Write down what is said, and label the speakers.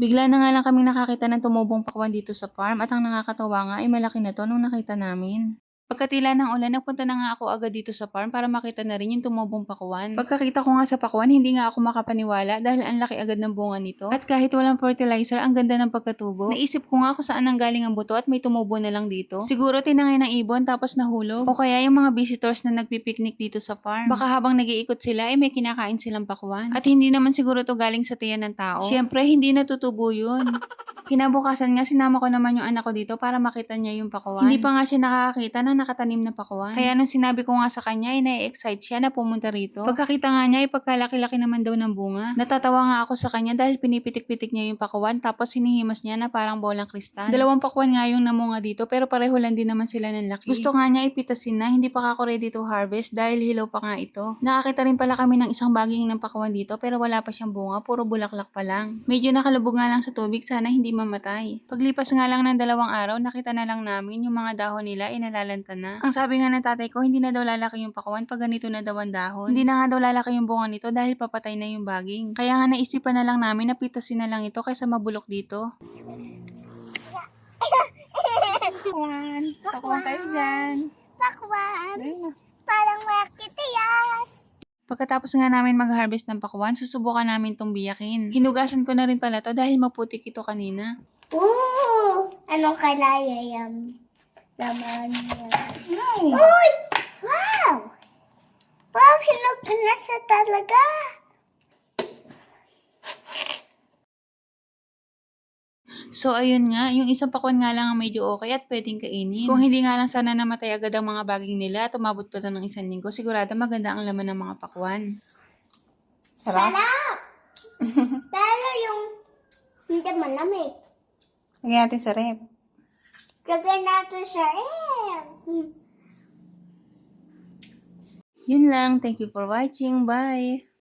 Speaker 1: Bigla na nga lang kami nakakita ng tumubong pakwan dito sa farm at ang nakakatawa nga ay malaki na to nung nakita namin. Pagkatila ng ulan, nagpunta na nga ako agad dito sa farm para makita na rin yung tumubong pakuan. Pagkakita ko nga sa pakuan, hindi nga ako makapaniwala dahil ang laki agad ng bunga nito. At kahit walang fertilizer, ang ganda ng pagkatubo. Naisip ko nga kung saan ang galing ang buto at may tumubo na lang dito. Siguro tinangay ng ibon tapos nahulog. O kaya yung mga visitors na nagpipiknik dito sa farm. Baka habang nag-iikot sila ay may kinakain silang pakuan. At hindi naman siguro to galing sa tiyan ng tao. Siyempre, hindi natutubo yun. Kinabukasan nga, sinama ko naman yung anak ko dito para makita niya yung pakuan. Hindi pa nga siya nakakakita ng nakatanim na pakuan. Kaya nung sinabi ko nga sa kanya, ay na-excite siya na pumunta rito. Pagkakita nga niya, ay pagkalaki-laki naman daw ng bunga. Natatawa nga ako sa kanya dahil pinipitik-pitik niya yung pakuan tapos hinihimas niya na parang bolang kristal. Dalawang pakuan nga yung namunga dito pero pareho lang din naman sila ng laki. Gusto nga niya ipitasin na, hindi pa ako ready to harvest dahil hilaw pa nga ito. Nakakita rin pala kami ng isang baging ng pakuan dito pero wala pa siyang bunga, puro bulaklak pa lang. Medyo nakalubog nga lang sa tubig, sana hindi mamatay. Paglipas nga lang ng dalawang araw, nakita na lang namin yung mga dahon nila ay nalalanta na. Ang sabi nga ng tatay ko, hindi na daw lalaki yung pakuan pag ganito na daw ang dahon. Hindi na nga daw lalaki yung bunga nito dahil papatay na yung baging. Kaya nga naisipan na lang namin na pitasin na lang ito kaysa mabulok dito.
Speaker 2: Pakwan. Pakwan tayo dyan.
Speaker 3: Pakwan. Parang makita yan.
Speaker 1: Pagkatapos nga namin mag-harvest ng pakuan, susubukan namin tong biyakin. Hinugasan ko na rin pala to dahil maputik ito kanina.
Speaker 3: Ooh! Anong kalaya yan? Laman.
Speaker 2: No.
Speaker 3: Uy! Wow! Wow, hinog na siya talaga.
Speaker 1: So ayun nga, yung isang pakuan nga lang ang medyo okay at pwedeng kainin. Kung hindi nga lang sana namatay agad ang mga baging nila at umabot pa to ng isang linggo, sigurado maganda ang laman ng mga pakuan.
Speaker 2: Sarap.
Speaker 3: Sarap! Pero yung hindi malamig.
Speaker 2: Lagyan natin sa rep.
Speaker 3: Lagyan natin sa. Hmm.
Speaker 1: Yun lang, thank you for watching, bye!